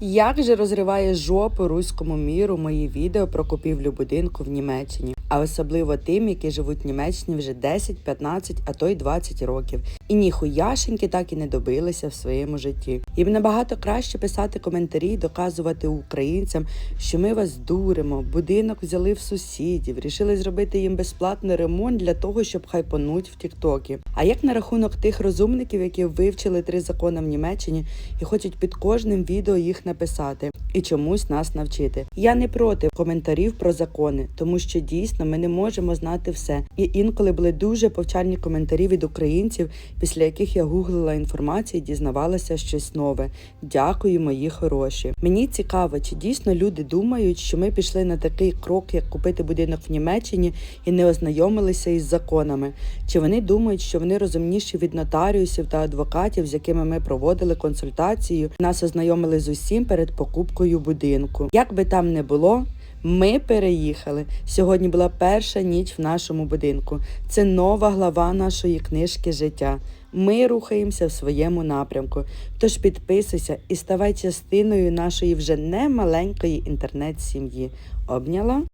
Як же розриває жопу руському міру мої відео про купівлю будинку в Німеччині, а особливо тим, які живуть в Німеччині вже 10, 15, а то й 20 років, і ніхуяшеньки так і не добилися в своєму житті. Їм набагато краще писати коментарі, доказувати українцям, що ми вас дуримо, будинок взяли в сусідів, рішили зробити їм безплатний ремонт для того, щоб хайпонуть в Тіктокі. А як на рахунок тих розумників, які вивчили три закони в Німеччині і хочуть під кожним відео їх написати і чомусь нас навчити? Я не проти коментарів про закони, тому що дійсно ми не можемо знати все. І інколи були дуже повчальні коментарі від українців, після яких я гуглила інформацію і дізнавалася щось нове. Дякую, мої хороші. Мені цікаво, чи дійсно люди думають, що ми пішли на такий крок, як купити будинок в Німеччині, і не ознайомилися із законами. Чи вони думають, що вони розумніші від нотаріусів та адвокатів, з якими ми проводили консультацію, нас ознайомили з усім перед покупкою будинку? Як би там не було. Ми переїхали. Сьогодні була перша ніч в нашому будинку. Це нова глава нашої книжки життя. Ми рухаємося в своєму напрямку. Тож підписуйся і ставай частиною нашої вже не маленької інтернет-сім'ї. Обняла?